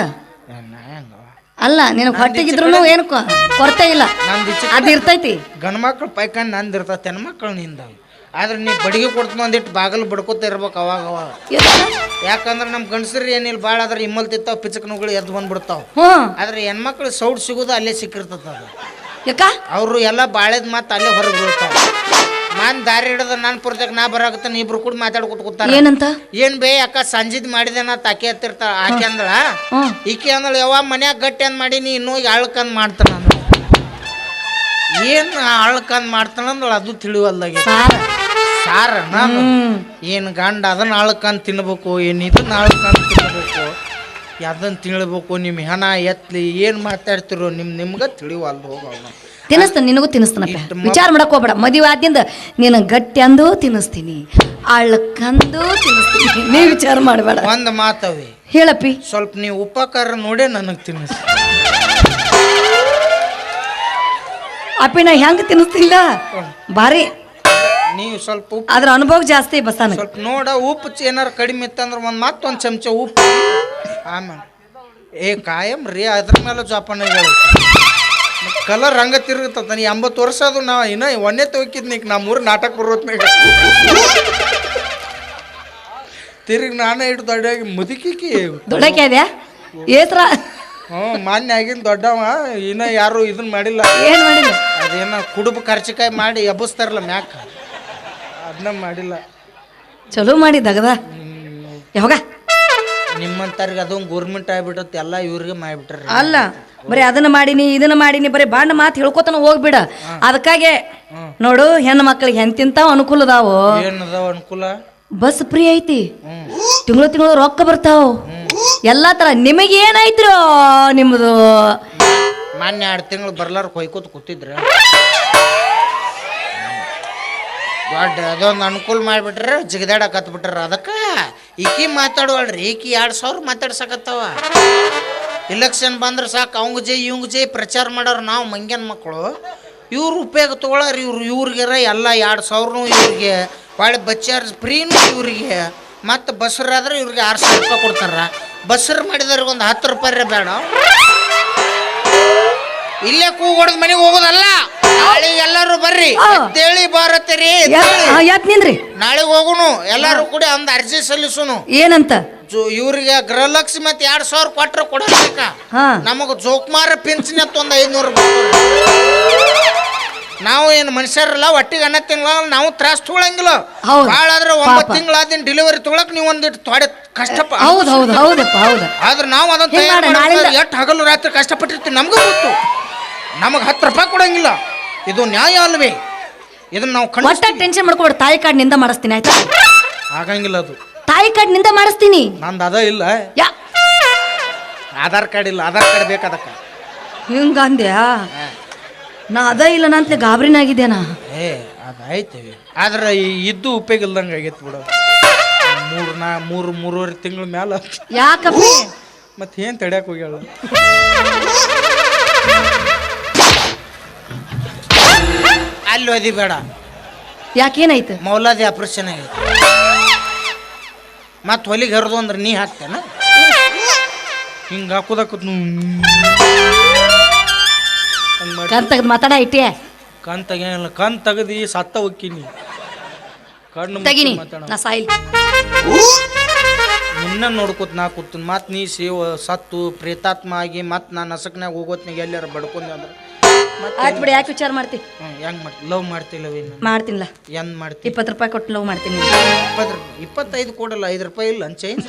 ನಾ ಹೆಂಗವ ಅಲ್ಲ ನಿನಗೆ ಹೊಟ್ಟೆಗಿದ್ರು ಏನು ಕೊ- ಕೊರತೆ ಇಲ್ಲ. ನಂದು ಈಚೆ ಅದು ಇರ್ತೈತಿ. ಗಂಡು ಮಕ್ಳು ಪೈಕಾನ್ ನಂದು ಇರ್ತೈತೆ ಹೆಣ್ಮಕ್ಳು ನಿಂದ ಆದ್ರೆ ನೀ ಬಡಿಗೆ ಕೊಡ್ತು ಒಂದಿಟ್ಟು ಬಾಗಲು ಬಡ್ಕೋತ ಇರ್ಬೇಕು ಅವಾಗ ಅವಾಗ? ಯಾಕಂದ್ರೆ ನಮ್ಮ ಗಂಡಸರು ಏನಿಲ್ಲ ಭಾಳ ಆದ್ರೆ ಇಮ್ಮಲ್ ತಿತ್ತಾವ ಪಿಚಕನುಗಳು ಎದ್ದು ಬಂದ್ಬಿಡ್ತಾವ. ಆದ್ರೆ ಹೆಣ್ಮಕ್ಳು ಸೌಡ್ ಸಿಗೋದು ಅಲ್ಲೇ ಸಿಕ್ಕಿರ್ತದ ಅದು. ಯಾಕ? ಅವರು ಎಲ್ಲ ಬಾಳೆದ್ ಮತ್ತೆ ಅಲ್ಲೇ ಹೊರಗೆ ಬೀಳ್ತಾರೆ ಮಾನ್ ದಾರಿ ಹಿಡಿದ ನನ್ನ ಪುರ್ತಕ ನಾ ಬರಾಕತ್ತಾನ ಇಬ್ರು ಕೂಡ ಮಾತಾಡ್ಕೊತ ಕೂತಾರ. ಏನಂತ? ಏನ್ ಬೇ ಅಕ್ಕ ಸಂಜಿದ್ ಮಾಡಿದೇನ ತಾಕೆ ಹತ್ತಿರ್ತಾಳ ಆಕೆ ಅಂದಳ? ಹ್ಮ್ ಈಕೆ ಅಂದಳು ಯಾವ ಮನ್ಯಾಗ ಗಟ್ಟಿ ಅಂದ್ ಮಾಡೀನಿ ಇನ್ನೂ ಅಳ್ಕಂದ್ ಮಾಡ್ತಾನ ಅಂದಳು. ಏನ್ ಅಳ್ಕಂದ್ ಮಾಡ್ತಾನ ಅಂದಳ ಅದು ತಿಳಿವಲ್ದಾಗ. ಸಾರ. ಸಾರ ನಾನು. ಏನ್ ಗಂಡ ಅದನ್ನ ಅಳ್ಕಂದ್ ತಿನ್ಬೇಕು ಏನಿದ್ರು ಅಳ್ಕಂದ್ ತಿನ್ಬೇಕು. ಅದನ್ನ ತಿಳ್ಬೇಕು ನಿಮ್ಮ ಹೆಣ ಎತ್ಲಿ ಏನು ಮಾತಾಡ್ತಿರೋ ನಿಮ್ ನಿಮ್ಗೆ ತಿಳಿವಲ್ದು ಹೋಗೋಣ ತಿನ್ನಿಸ್ತಾನೆ ನಿನಗೂ ತಿನ್ನಿಸ್ತಾನಪ್ಪ. ವಿಚಾರ ಮಾಡಕ್ ಹೋಗ್ಬೇಡ. ಮದುವೆ ಆದ್ಯಂದ ನೀನು ಗಟ್ಟಿ ಅಂದು ತಿನ್ನಿಸ್ತೀನಿ. ಅಳ್ಕಂದು ತಿನ್ನಿಸ್ತೀನಿ. ನೀ ವಿಚಾರ ಮಾಡಬೇಡ. ಒಂದು ಮಾತವಿ ಹೇಳಪ್ಪಿ. ಸ್ವಲ್ಪ ನೀವು ಉಪಕಾರ ನೋಡೇ ನನಗೆ ತಿನ್ನಿಸ್. ಅಪ್ಪಿ ನಾ ಹೆಂಗ್ ತಿನ್ನಿಸ್ತಿಲ್ಲ? ಬಾರಿ. ನೀವು ಸ್ವಲ್ಪ ಉಪ್ಪು ಅದ್ರ ಅನುಭವ ಜಾಸ್ತಿ ಬಸ್ಸಾನ ಸ್ವಲ್ಪ ನೋಡ ಉಪ್ಪು ಏನಾರ ಕಡಿಮೆ ಇತ್ತಂದ್ರೆ ಒಂದು ಮತ್ತೊಂದು ಚಮಚ ಉಪ್ಪು. ಆಮೇಲೆ. ಏ ಕಾಯಂ ರೀ ಅದ್ರ ಮೇಲೆ ಜೋಪಾನ ಕಲರ್ ಹಂಗ ತಿರುಗತ್ತ ನೀ ಎಂಬತ್ತು ವರ್ಷ ಅದು ನಾ ಇನ್ನ ಒಂದೇ ತೊಗಿದ್ ನಮ್ಮ ನಮ್ಮೂರು ನಾಟಕ ಬರೋತ್ನಾಗ ತಿರುಗಿ ನಾನೇ ಇಟ್ಟು ದೊಡ್ಡಾಗಿ ಮುದುಕಿಕಿ. ದೊಡ್ಡಕ್ಕೆ ಅದ್ಯಾ ಏತ್ರ ಹ್ಞೂ ಮಾನ್ಯ ಆಗಿನ ದೊಡ್ಡವ ಇನ್ನ ಯಾರು ಇದನ್ನ ಮಾಡಿಲ್ಲ. ಏನು ಮಾಡಿಲ್ಲ? ಅದೇನ ಕುಡುಬ ಖರ್ಚಿಕಾಯಿ ಮಾಡಿ ಎಬ್ಬಿಸ್ತಾರಲ್ಲ ಮ್ಯಾಕ. ಅದನ್ನ ಮಾಡಿಲ್ಲ. ಚಲೋ ಮಾಡಿ ದಗದ ಯಾವಾಗ? ನಿಮ್ಮಂತವ್ರಿಗೆ ಅದೊಂದು ಗೋರ್ಮೆಂಟ್ ಆಗ್ಬಿಟ್ಟತ್ತೆ ಎಲ್ಲ ಇವ್ರಿಗೆ ಮಾಡಿಬಿಟ್ರಿ ಅಲ್ಲ ಬರೀ ಅದನ್ನ ಮಾಡೀನಿ ಇದನ್ನ ಮಾಡೀನಿ ಬರೀ ಬಣ್ಣ ಮಾತು ಹೇಳ್ಕೊತಾನ ಹೋಗ್ಬಿಡ. ಅದಕ್ಕಾಗೆ ನೋಡು ಹೆಣ್ಣು ಮಕ್ಳಿಗೆ ಎಂತಿಂತಾವ್ ಅನುಕೂಲ ಅದಾವು ಏನದಾವ ಅನುಕೂಲ? ಬಸ್ ಫ್ರೀ ಐತಿ. ತಿಂಗಳು ತಿಂಗಳು ರೊಕ್ಕ ಬರ್ತಾವ. ಎಲ್ಲಾ ತರ ನಿಮಗೆ ಏನಾಯ್ತ್ರೋ ನಿಮ್ದು? ಮೊನ್ನೆ ಎರಡು ತಿಂಗಳು ಬರ್ಲಾರ ಕೊಯ್ಕೋತ ಕೂತಿದ್ರ. ದೊಡ್ಡ ಅದೊಂದು ಅನುಕೂಲ ಮಾಡಿಬಿಟ್ರೆ ಜಿಗದಾಡ ಹತ್ಬಿಟ್ರ ಅದಕ್ಕೆ? ಈಕಿ ಮಾತಾಡುವಳ್ರಿ ಈಕಿ ಎರಡು ಸಾವಿರ ಮಾತಾಡ್ಸಕತ್ತವ. ಇಲೆಕ್ಷನ್ ಬಂದ್ರೆ ಸಾಕು, ಅವಂಗ ಜೈ, ಇವಂಗ ಜೈ ಪ್ರಚಾರ ಮಾಡೋರು ನಾವು ಮಂಗ್ಯನ ಮಕ್ಕಳು ಇವ್ರು ಉಪಯೋಗ ತೊಗೊಳಾರ ಇವ್ರು ಇವ್ರಿಗೆರ ಎಲ್ಲ ಎರಡು ಸಾವಿರನೂ ಇವ್ರಿಗೆ ಭಾಳ ಬಚ್ಚಾರ ಫ್ರೀನೂ ಇವ್ರಿಗೆ. ಮತ್ತು ಬಸ್ರಾದ್ರೆ ಇವ್ರಿಗೆ ಆರು ಸಾವಿರ ರೂಪಾಯಿ ಕೊಡ್ತಾರ. ಬಸ್ರು ಮಾಡಿದವ್ರಿಗೆ ಒಂದು ಹತ್ತು ರೂಪಾಯಿ ಬೇಡ. ಇಲ್ಲೇ ಕೂಗ್ ಮನೆಗೆ ಹೋಗೋದಲ್ಲ? ನಾಳೆ ಎಲ್ಲರೂ ಬರ್ರಿ. ಅಂತೇಳಿ ಬಾರತ್ತೀರಿ ನಿನ್ರಿ ನಿಂದ್ರಿ? ನಾಳೆ ಹೋಗುನು ಎಲ್ಲಾರು ಕೂಡ ಒಂದು ಅರ್ಜಿ ಸಲ್ಲಿಸುನು ಏನಂತ? ಇವ್ರಿಗೆ ಗೃಹಲಕ್ಷ್ಮಿ ಮತ್ತೆ ಎರಡ್ ಸಾವಿರ ಕೊಟ್ರೆ ಕೊಡಬೇಕ. ನಮಗ ಜೋಕುಮಾರ ಪಿಂಚಣಿ ಅಂತ ಒಂದು ಐದ್ನೂರು ನಾವು ಏನು ಮನುಷ್ಯರಲ್ಲ ಒಟ್ಟಿಗೆ ಅನ್ನ ತಿಂಗಳ ನಾವು ತ್ರಾಸ ತಗೊಳಂಗಿಲ್ಲ. ಭಾಳ ಆದ್ರೆ ಒಂಬತ್ತು ತಿಂಗಳ ಡೆಲಿವರಿ ತಗೊಳಕ್ ನೀವು ಒಂದಿಟ್ಟು ತೊಡೆ ಕಷ್ಟಪ ಹೌದು ಹೌದು ಹೌದಪ್ಪ ಹೌದು. ಆದ್ರೆ ನಾವು ಅದನ್ನ ಎಷ್ಟು ಹಗಲು ರಾತ್ರಿ ಕಷ್ಟಪಟ್ಟಿರ್ತೀವಿ ನಮಗೂ ಗೊತ್ತು. ನಮಗೆ ಹತ್ತು ರೂಪಾಯಿ ಕೊಡಂಗಿಲ್ಲ. ಇದು ನ್ಯಾಯ ಅಲ್ವೇ? ಇದನ್ನ ನಾವು ಒಟ್ಟ ಟೆನ್ಶನ್ ಟೆನ್ಷನ್ ಮಾಡ್ಕೊಬೇಡ ತಾಯಿ ಕಾರ್ಡ್ನಿಂದ ಮಾಡಿಸ್ತೀನಿ ಆಯ್ತಾ? ಆಗಂಗಿಲ್ಲ ಅದು. ತಾಯಿ ಕಾರ್ಡ್ನಿಂದ ಮಾಡಿಸ್ತೀನಿ. ನಂದು ಅದ ಇಲ್ಲ. ಯಾ. ಆಧಾರ್ ಕಾರ್ಡ್ ಇಲ್ಲ ಆಧಾರ್ ಕಾರ್ಡ್ ಬೇಕದಕ್ಕೆ ಹಿಂಗ ಅಂದ್ಯಾ? ನಾ ಅದ ಇಲ್ಲ ನಂತಲೇ ಗಾಬರಿನಾಗಿದ್ದೇನಾ ಏ ಅದಾಯ್ತು ಆದ್ರೆ ಈ ಇದ್ದು ಉಪಯೋಗ ಇಲ್ದಂಗೆ ಆಗೈತೆ ಬಿಡು. ಮೂರು ನಾ ಮೂರು ಮೂರುವರೆ ತಿಂಗಳ ಮ್ಯಾಲ. ಯಾಕಪ್ಪ? ಮತ್ತೆ ಏನು ತಡ್ಯಾಕೆ ಹೋಗ್ಯಾಳ? <laughs> ಅಲ್ಲಿ ಓದಿ ಬೇಡ. ಯಾಕೇನಾಯ್ತು? ಮೌಲಾದಿ ಆಪರೇಷನ್ ಆಗೈತೆ. ಮತ್ತೆ ಹೊಲಿಗೆ ಹರಿದು ಅಂದ್ರೆ ನೀ ಹಾಕ್ತೇನ? ಹಿಂಗ ಹಾಕೋದಕ್ಕ ಕಣ್ ತೆಗ್ದು ಮಾತಾಡ ಇಟ್ಟಿಯೇ ಕಣ್ ತೆಗಿಯಲ್ಲ ಕಣ್ ತೆಗದಿ ಸತ್ತ ಹೋಗ್ತೀನಿ ಕಣ್ಣು ಮುಚ್ಚಿ ತೆಗಿನಿ. ಮಾತಾಡೋ. ನಾ ಸಾಯಿಲ್. ನಿನ್ನ ನೋಡ್ಕೊತ ನಾ ಕೂತೀನಿ. ಮತ್ತೆ ನೀ ಸೇವ ಸತ್ತು ಪ್ರೇತಾತ್ಮ ಆಗಿ ಮತ್ತೆ ನಾನು ನಸಕ್ನಾಗ ಹೋಗೋತ್ನಾಗ ಎಲ್ಲಾರ ಬಡ್ಕೊಂಡೆ ಅಂದ್ರೆ ಆಯ್ತು ಬಿಡಿ ಯಾಕೆ ವಿಚಾರ ಮಾಡ್ತಿ? ಹೆಂಗೆ ಮಾಡ್ತಿ? ಲವ್ ಮಾಡ್ತಿಲ್ಲವೇ ಮಾಡ್ತೀನಿಲ್ಲ. ಎಂದ್ ಮಾಡ್ತಿ? ಇಪ್ಪತ್ತು ರೂಪಾಯಿ ಕೊಟ್ಟು ಲವ್ ಮಾಡ್ತೀನಿ. ಇಪ್ಪತ್ತು ಇಪ್ಪತ್ತೈದು ಕೊಡಲ್ಲ ಐದು ರೂಪಾಯಿ ಇಲ್ಲ ಚೇಂಜ್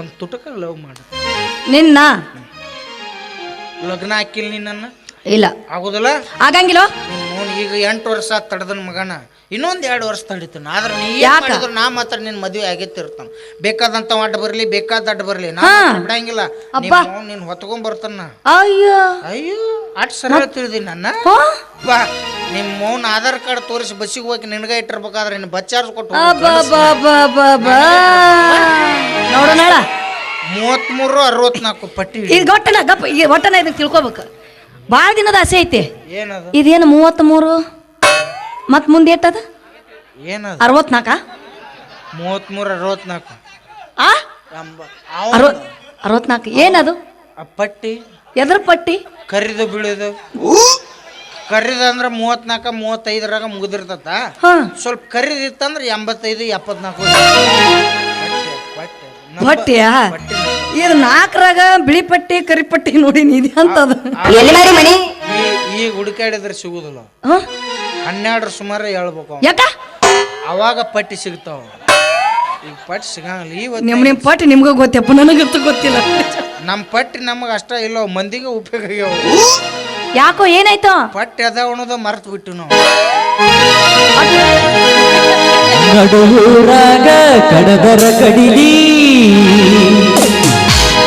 ಒಂದು ತುಟಕ ಲವ್ ಮಾಡು. ನಿನ್ನ? ಲಗ್ನ ಹಾಕಿಲ್ಲ ನಿನ್ನ ಇಲ್ಲ. ಆಗೋದಿಲ್ಲ? ಆಗಂಗಿಲ್ಲ? ನೀನು ಈಗ ಎಂಟು ವರ್ಷ ತಡೆದನ ಮಗನ. ಇನ್ನೊಂದು ಎರಡು ವರ್ಷ ತಡಿತಾನ. ಆದ್ರೆ ನೀ ಏನ್ ಯಾಕ? ಮಾಡಿದ್ರು ನಾ ಮಾತ್ರ ನಿನ್ನ ಮದುವೆ ಆಗಿತ್ತಿರ್ತಾನ ಬೇಕಾದಂತ ಅಡ್ಡ ಬರಲಿ ಬೇಕಾದ ಅಡ್ಡ ಬರಲಿ. ನಾ ಹಾ. ಮಾತ್ರ ಬಿಡಂಗಿಲ್ಲ. ಅಬ್ಬಾ. ನೀನು ಹೊತ್ಕೊಂಡ್ ಬರ್ತಾನ. ಅಯ್ಯೋ. ಅಯ್ಯೋ ಅಟ್ ಸರಳ ತಿಳಿದಿ ನನ್ನ. ಹೋ? ಬಾ ನಿಮ್ಮ ಮೌನ ಆಧಾರ್ ಕಾರ್ಡ್ ತೋರಿಸಿ ಬಸ್ಸಿಗೆ ಹೋಗಿ ನಿನಗ ಇಟ್ಟಿರ್ಬೇಕಾದ್ರೆ ನಿನ್ನ ಬಚ್ಚಾರ್ಸ್ ಕೊಟ್ಟು ಮೂವತ್ತ್ ನಾಳ ಮೂವತ್ಮೂರು ಅರವತ್ನಾಲ್ಕು ಪಟ್ಟಿ ಈಗ ಒಟ್ಟನ ಗಪ್ಪ ಈ ಒಟ್ಟನ ಇದನ್ನ ತಿಳ್ಕೊಬೇಕು. ಭಾಳ ದಿನದ ಆಸೆ ಐತಿ. ಏನದು? ಇದೇನು ಮೂವತ್ತ್ಮೂರು ಮತ್ ಮುಂದೆ ಎಷ್ಟದ ಏನದು? ಅರವತ್ನಾಲ್ಕ ಮೂವತ್ಮೂರು ಅರವತ್ನಾಲ್ಕು ಆ? ಎಂಬ ಅವ ಅರವತ್ ಅರವತ್ನಾಲ್ಕು ಏನದು? ಆ ಪಟ್ಟಿ. ಎದ್ರ ಪಟ್ಟಿ? ಕರಿದು ಬೀಳೋದು. ಕರಿದ ಅಂದ್ರೆ ಮೂವತ್ನಾಲ್ಕ ಮೂವತ್ತೈದರಾಗ ಮುಗಿದಿರ್ತತ ಹಾ. ಸ್ವಲ್ಪ ಕರಿದಿತ್ತಂದ್ರೆ ಎಂಬತ್ತೈದು ಎಪ್ಪತ್ನಾಲ್ಕು ಪಟ್ಟಿಯಾ ಇದು ನಾಲ್ಕರಾಗ ಬಿಳಿ ಪಟ್ಟಿ ಕರಿ ಪಟ್ಟಿ ನೋಡಿ ಇದೆ ಅಂತದ ಮನೆ? ಈಗ ಹುಡುಕಾಡಿದ್ರೆ ಸಿಗುದಿಲ್ಲ? ಹನ್ನೆರಡರ ಸುಮಾರು ಹೇಳ್ಬೇಕು ಯಾಕ? ಅವಾಗ ಪಟ್ಟಿ ಸಿಗ್ತಾವ. ಈಗ ಪಟ್ಟಿ ಸಿಗಂಗಿಲ್ಲ. ಇವತ್ತು ನಿಮ್ ನಿಮ್ ಪಟ್ಟಿ ನಿಮ್ಗೆ ಗೊತ್ತಪ್ಪ ನನಗಂತೂ ಗೊತ್ತಿಲ್ಲ. ನಮ್ಮ ಪಟ್ಟಿ ನಮಗೆ ಅಷ್ಟ ಇಲ್ಲ ಮಂದಿಗೆ ಉಪಯೋಗ ಆಗ್ಯಾವ. ಯಾಕೋ ಏನಾಯ್ತು? ಪಟ್ಟಿ ಅದ ಅನ್ನೋದು ಮರ್ತು ಬಿಟ್ಟು ನಾವು. ನಡುವೂರಾಗ ಕಡದರ ಕಡಿಲಿ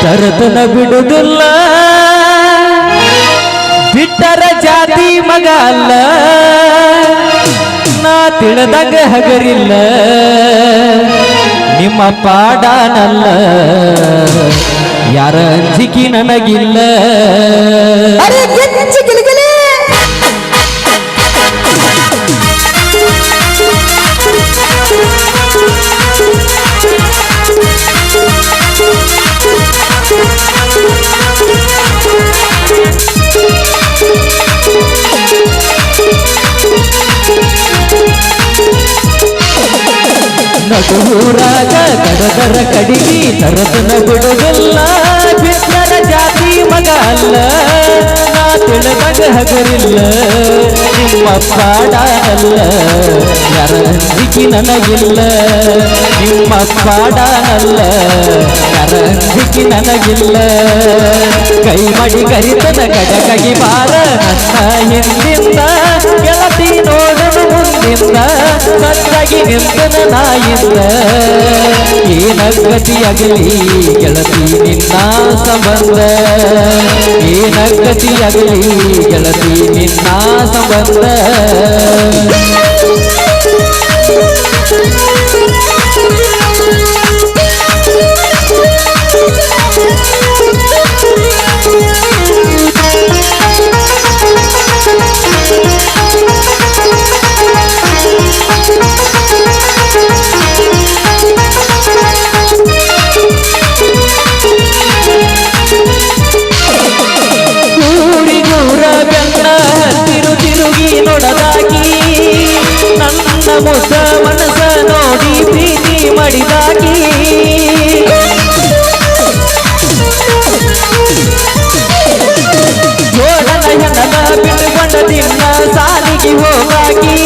ತರತನ ಬಿಡುದಿಲ್ಲ. ಬಿಟ್ಟರ ಜಾತಿ ಮಗ ಅಲ್ಲ. ನಾ ತಿಳಿದಾಗ ಹಗರಿಲ್ಲ. ನಿಮ್ಮ ಪಾಡಾನಲ್ಲ. ಯಾರ ಅಂಜಿಕೆ ನನಗಿಲ್ಲ. ಅದು ಊರಾಗ ಕಡದರ ಕಡಿಗಿ ತರತನ ಬಿಡುವುದಿಲ್ಲ ಬಿದ್ದರ ಜಾತಿ ಮಗ ಅಲ್ಲ, ನಾ ತಿಳಿದಾಗ ಹಗರಿಲ್ಲ. ನಿಮ್ಮ ಪಾಡ ಅಲ್ಲ ಯಾರ ಅಂಜಿಕೆ ನನಗಿಲ್ಲ. ನಿಮ್ಮ ಪಾಡ ಅಲ್ಲ ಯಾರ ಅಂಜಿಕೆ ನನಗಿಲ್ಲ. ಕೈ ಮಡಿ ಕರಿತನ ಗಡಕಗಿ ಬಾರ, ನನ್ನ ಹಿಂದಿಂದ. ಗೆಳತಿ ನೋಡಲು ಮುಂದಿಂದ. ನನ್ನಾಗಿ ನಿಂತನ ನಾಯಿಲ್ಲ. ಏನಗತಿಯಾಗಲಿ ಗೆಳತಿ ನಿನ್ನ ಸಂಬಂಧ. ಏನಗತಿಯಾಗಲಿ ಗೆಳತಿ ನಿನ್ನ ಸಂಬಂಧ. ಮುಸ ಮನಸ ನೋಡಿ ಪ್ರೀತಿ ಮಾಡಿದಾಗಿ ಜೋಡನ ಹೆಣದ ಬಿಟ್ಟುಕೊಂಡ ಸಾಲಿಗೆ ಹೋಗಾಗಿ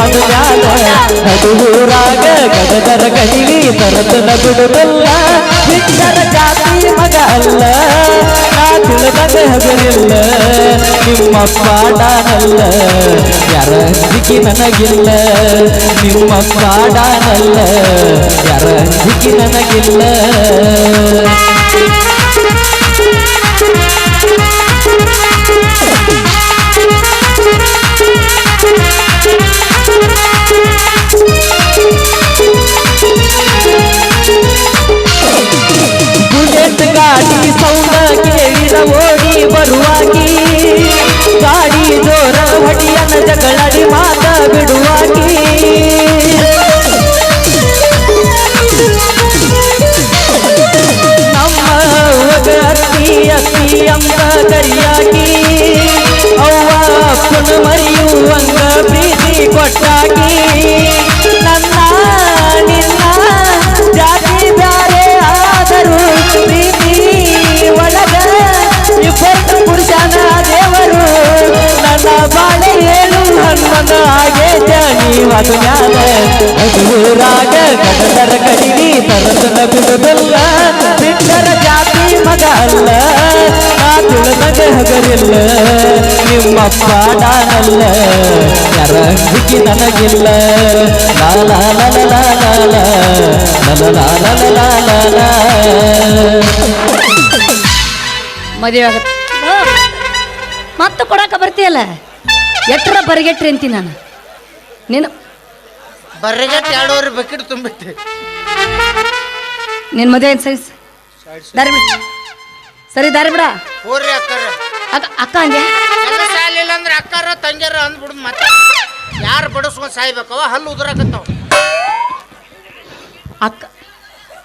ಮದುವಾದ ನಡುವೂರಾಗ ಗದಗರ ಕಡಿವಿ ತರತನ ಬಿಡುದಲ್ಲ ಹಿಂದರ ಜಾತಿ ಮಗ ಅಲ್ಲ ನಾ ತಿಳಿದಂತೆ ಹಗಲಿಲ್ಲ ನಿಮ್ಮಪ್ಪ ಡಾನಲ್ಲ ಯಾರ ಸಿಕ್ಕಿ ನನಗಿಲ್ಲ ನಿಮ್ಮಪ್ಪ ಡಾನಲ್ಲ ಯಾರ ಸಿಕ್ಕಿ ನನಗಿಲ್ಲ ಕೇಳಿದ ಓಡಿ ಬರುವಾಗಿ ಗಾಡಿ ಜೋರ ಹೊಡಿಯನ ಜಗಳಡಿ ಮಾತ ಬಿಡುವಾಗಿ ನಮ್ಮ ಅತ್ತಿ ಅತ್ತಿ ಅಂಬ ಕರಿಯಾಗಿ ಅವ್ವ ಅಪ್ಪನ ಮರೆಯುವಂಗ ಪ್ರೀತಿ ಕೊಟ್ಟಾಗಿ ಆಗೆ ನೀವ ಸುನಾದ ಊರಾಗ ಕಡದರ ಕಡಿವಿ ತರತನ ಬಿಡುದಲ್ಲ ಬಿಟ್ಟರ ಜಾತಿ ಮಗ ಅಲ್ಲ ನಾ ತುಳದಾಗ ಹಗರಿಲ್ಲ ನಿಮ್ಮಪ್ಪ ನಾನಲ್ಲ ಯಾರ ಸಿಕ್ಕಿ ನನಗಿಲ್ಲ ಲಾಲ ಮದುವೆ ಮತ್ತೆ ಕೊಡಕ ಬರ್ತೀಯಲ್ಲ ಎಟ್ರ ಬರಗೆಟ್ರಿ ಅಂತೀನಿ ನಾನು? ನೀನು ಬರಗೆಟ್ಟು ಎರಡೂವರೆ ಬಕೆಟ್ ತುಂಬಿಟ್ಟೆ ನಿನ್ನ ಮದುವೆ ಏನು ಸೈಸ್ ದಾರಿ ಬಿಡ. ಸರಿ ದಾರಿ ಬಿಡ. ಹೋರ್ರಿ ಅಕ್ಕಾರ. ಅಕ್ಕ ಅಕ್ಕ ಅಂದೆ? ಎಲ್ಲ ಸಾಲಿಲ್ಲ ಅಂದ್ರೆ ಅಕ್ಕಾರ ತಂಗ್ಯಾರ ಅಂದ್ಬಿಡುದು ಮತ್ತೆ. ಯಾರು ಬಡಿಸ್ಕೊಂಡು ಸಾಯ್ಬೇಕವ ಹಲ್ಲು ಉದುರಾಕತ್ತಾವ. ಅಕ್ಕ.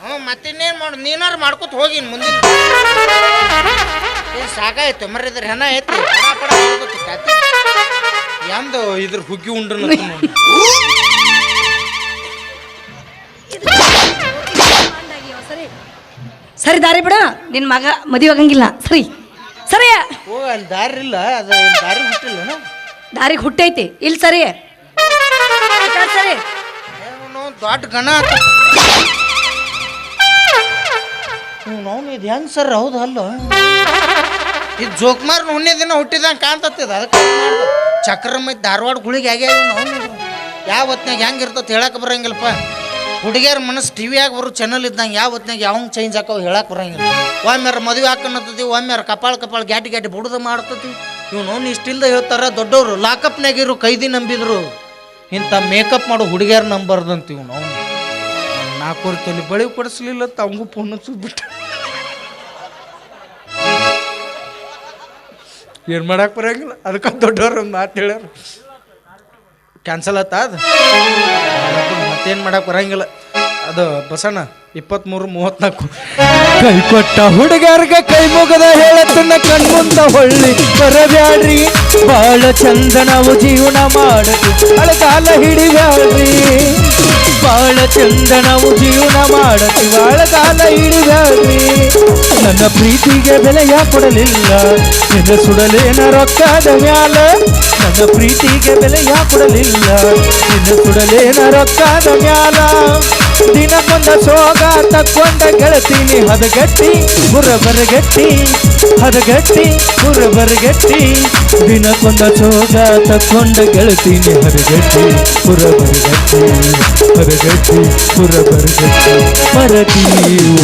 ಹ್ಞೂ ಮತ್ತಿನ್ನೇನು ಮಾಡು ನೀನಾರು ಮಾಡ್ಕೊತ ಹೋಗಿ ಇನ್ನು ಮುಂದಿನ. ಏನು ಸಾಕಾಯ್ತು ಮರಿದ್ರೆ ಹೆಣ ಐತಿ ಯಾಂದು ಇದ್ರ ಹುಗ್ಗಿ ಉಂಡ್ರ ಸರಿ ದಾರಿ ಬಿಡ. ನಿನ್ನ ಮಗ ಮದುವೆ ಆಗಂಗಿಲ್ಲ. ಸರಿ. ಸರಿ. ಓ ಅಲ್ಲಿ ದಾರಿ ಇಲ್ಲ ಅದು ದಾರಿ ಹುಟ್ಟಿಲ್ಲ ದಾರಿಗೆ ಹುಟ್ಟೈತಿ. ಇಲ್ಲಿ ಸರಿ. ಸರಿ. ದೊಡ್ಡ ಗಣ ನೋನ್ ಇದು ಹೆಂಗ್ ಸರ್? ಹೌದು ಅಲ್ಲ. ಇದು ಜೋಕ್ಮಾರ್ ಹುಣ್ಣೆ ದಿನ ಹುಟ್ಟಿದಂಗೆ ಕಾಣ್ತತ್ತಿದ ಅದಕ್ಕೆ. ಚಕ್ರ ಮೈ ಧಾರವಾಡ ಗುಳಿಗೆ ಆಗ್ಯಾವ ನಾವು? ಯಾವ ಹೊತ್ನಾಗ ಹೆಂಗೆ ಇರ್ತದೆ ಹೇಳಕ್ಕೆ ಬರಂಗಿಲ್ಲಪ್ಪ. ಹುಡುಗಿಯರ ಮನಸ್ಸು ಟಿ ವಿಯಾಗ ಬರೋ ಚಾನಲ್ ಇದ್ದಂಗೆ ಯಾವ ಹೊತ್ನಾಗ ಯಾವಂಗೆ ಚೇಂಜ್ ಹಾಕೋ ಹೇಳಕ್ಕೆ ಬರಂಗಿಲ್ಲ. ಒಮ್ಮೆರ ಮದುವೆ ಹಾಕನತ್ತತಿ ಒಮ್ಮೆರ ಕಪಾಳ ಕಪಾಳ ಗ್ಯಾಟಿ ಗ್ಯಾಟಿ ಬುಡದ ಮಾಡ್ತತಿ. ಇವ್ನು ಇಷ್ಟಿಲ್ದ ಹೇಳ್ತಾರ, ದೊಡ್ಡವರು ಲಾಕಪ್ನಾಗಿರು ಕೈದಿ ನಂಬಿದ್ರು. ಇಂಥ ಮೇಕಪ್ ಮಾಡೋ ಹುಡುಗಿಯರ್ ನಂಬರ್ದಂತ ಇವ್ನು ಅವ್ನು ನಾಲ್ಕೂವರೆ ತೊಲಿ ಬಳಿ ಕೊಡಿಸ್ಲಿಲ್ಲ ತಂಗು ಫೋನ್ ಏನು ಮಾಡಕ್ ಬರೋಂಗಿಲ್ಲ? ಅದಕ್ಕೆ ದೊಡ್ಡವ್ರು ಮಾತು ಹೇಳ್ಯಾರ. ಕ್ಯಾನ್ಸಲ್ ಆತ ಅದು ಮತ್ತೇನು ಮಾಡಕ್ ಬರಂಗಿಲ್ಲ. ಅದು ಬಸಣ್ಣ ಇಪ್ಪತ್ತ್ಮೂರು ಮೂವತ್ತ್ನಾಲ್ಕು ಕೈ ಕೊಟ್ಟ ಹುಡುಗರ್ಗ ಕೈ ಮುಗದ ಹೇಳತ್ತನ್ನ ಕಣ್ಮುಂದ ಹೊಳ್ಳಿ. ಬರಬ್ಯಾಡ್ರಿ, ಬಾಳ ಚಂದ ನಾವು ಜೀವನ ಬಾಳ ಕಾಲ ಹಿಡಿಬ್ಯಾಡ್ರಿ, ಬಾಳ ಚಂದ ನಾವು ಜೀವನ ಬಾಳ ಕಾಲ ಹಿಡಿಬ್ಯಾಡ್ರಿ, ನನ್ನ ಪ್ರೀತಿಗೆ ಬೆಲೆಯ ಕೊಡಲಿಲ್ಲ. ನಿನ್ನ ಸುಡಲೇನ ರೊಕ್ಕದ ಮ್ಯಾಲ ನನ್ನ ಪ್ರೀತಿಗೆ ಬೆಲೆಯ ಕೊಡಲಿಲ್ಲ. ನಿನ್ನ ಸುಡಲೇನ ರೊಕ್ಕದ ಮ್ಯಾಲ ದಿನಕ್ಕೊಂದ ಸೋಗ ತಕ್ಕೊಂಡ ಗೆಳತೀನಿ ಹದಗಟ್ಟಿ ಬುರ ಬರಗಟ್ಟಿ ಹದಗಟ್ಟಿ ಬುರ ಬರಗಟ್ಟಿ ದಿನಕ್ಕೊಂದ ಸೋಗ ತಕ್ಕೊಂಡ ಗೆಳತೀನಿ ಹದಗಟ್ಟಿ ಬುರ ಬರಗಟ್ಟಿ ಹದಗಟ್ಟಿ ಬುರ ಬರಗಟ್ಟಿ ಮರತಿ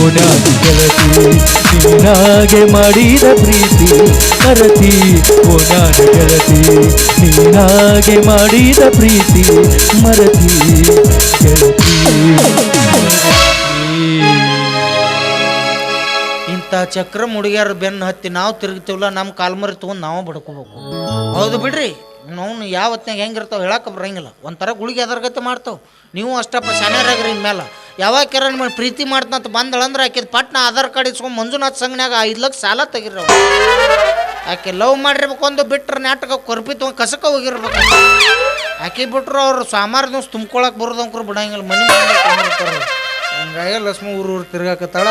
ಓಡಾಡಿ ಗೆಳತಿ, ನೀನಾಗೆ ಮಾಡಿದ ಪ್ರೀತಿ. ಮರತಿ ಓಡಾಡಿ ಗೆಳತಿ, ನೀನಾಗೆ ಮಾಡಿದ ಪ್ರೀತಿ. ಮರತಿ ಗೆಳತಿ. ಇಂಥ ಚಕ್ರ ಮುಡಿಗ್ಯಾರ ಬೆನ್ನು ಹತ್ತಿ ನಾವು ತಿರುಗ್ತೀವಲ್ಲ, ನಮ್ಮ ಕಾಲ್ಮರಿ ತೊಗೊಂಡು ನಾವು ಬಡ್ಕೋಬೇಕು. ಹೌದು ಬಿಡ್ರಿ. ನಾವು ಯಾವತ್ತಿನಾಗ ಹೆಂಗಿರ್ತಾವೆ ಹೇಳಕ್ಕೆ ಬರಂಗಿಲ್ಲ. ಒಂಥರ ಗುಳಿಗೆ ಅದರ್ಗತೆ ಮಾಡ್ತಾವೆ. ನೀವು ಅಷ್ಟಪ್ಪ ಶಾನ್ಯಾರಾಗ್ರಿ ಇನ್ಮೇಲೆ ಯಾವಾಗ ಕೆರ ನಿಮ್ಮ ಪ್ರೀತಿ ಮಾಡ್ತಂತ ಬಂದಳಂದ್ರೆ ಆಕಿದ ಪಟ್ನ ಆಧಾರ್ ಕಾರ್ಡ್ ಇಸ್ಕೊಂಡು ಮಂಜುನಾಥ್ ಸಂಘನ್ಯಾಗ ಐದು ಲಕ್ಷ ಸಾಲ ತೆಗಿರೋ ಆಕೆ ಲವ್ ಮಾಡಿರ್ಬೇಕು ಒಂದು ಬಿಟ್ರೆ ನಾಟಕ ಕೊರ್ಪಿ ಕಸಕ ಹೋಗಿರ್ಬೇಕು. ಆಕೆ ಬಿಟ್ಟರು ಅವ್ರು ಸಾಮಾರ್ ದಿವ್ಸ ತುಂಬ್ಕೊಳಕ್ ಬರೋದಂಕ್ರು ಬಿಡಂಗಿಲ್ಲ, ಮನೆ ಹಂಗಾಗಿ ಲಕ್ಷ್ಮಿ ಊರು ಊರು ತಿರ್ಗಾಕತ್ತಾಳ.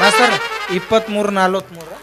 ಮಾಸ್ತರ್ ಇಪ್ಪತ್ತ್ಮೂರು ನಲ್ವತ್ತ್ಮೂರು